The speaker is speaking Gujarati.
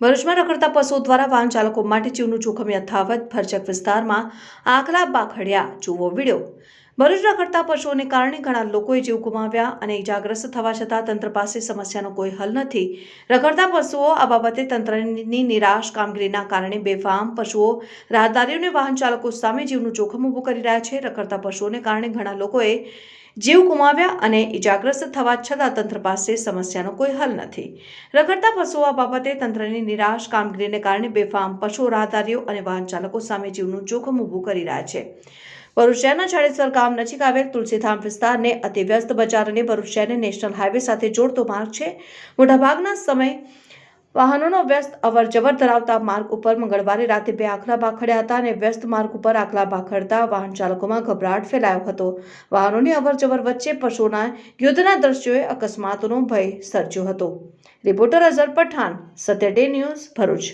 ભરૂચમાં રખડતા પશુઓ દ્વારા વાહન ચાલકો માટે જીવનું જોખમ યથાવત ભરચક વિસ્તારમાં આખલા બાખડ્યા. જુઓ વીડિયો. ભરૂચ રખડતા પશુઓને કારણે ઘણા લોકોએ જીવ ગુમાવ્યા અને ઇજાગ્રસ્ત થવા છતાં તંત્ર પાસે સમસ્યાનો કોઈ હલ નથી. રખડતા પશુઓ આ બાબતે તંત્રની નિરાશ કામગીરીના કારણે બેફામ પશુઓ રાહદારીઓને વાહન ચાલકો સામે જીવનું જોખમ ઊભું કરી રહ્યા છે. રખડતા પશુઓને કારણે ઘણા લોકોએ જીવ ગુમાવ્યા અને ઇજાગ્રસ્ત થવા છતાં તંત્ર પાસે સમસ્યાનો કોઈ હલ નથી. રખડતા પશુઓ આ બાબતે તંત્રની નિરાશ કામગીરીને કારણે બેફામ પશુ રાહદારીઓ અને વાહન ચાલકો સામે જીવનું જોખમ ઊભું કરી રહ્યા છે. ભરૂચ શહેરના જાડેશ્વર ગામ નજીક આવેલ તુલસીધામ વિસ્તારને અતિવ્યસ્ત બજાર અને ભરૂચ શહેરને નેશનલ હાઈવે સાથે જોડતો માર્ગ છે. મોટાભાગના સમય વાહનોનો વ્યસ્ત અવર જવર ધરાવતા માર્ગ ઉપર મંગળવારે રાતે બે આખલા બાખડ્યા હતા અને વ્યસ્ત માર્ગ ઉપર આખલા બાખડતા વાહન ચાલકોમાં ગભરાટ ફેલાયો હતો. વાહનોની અવર જવર વચ્ચે પશુના યુદ્ધના દ્રશ્યોએ અકસ્માતનો ભય સર્જ્યો હતો. Reporter Azhar Pathan, Satya day news Bharuch.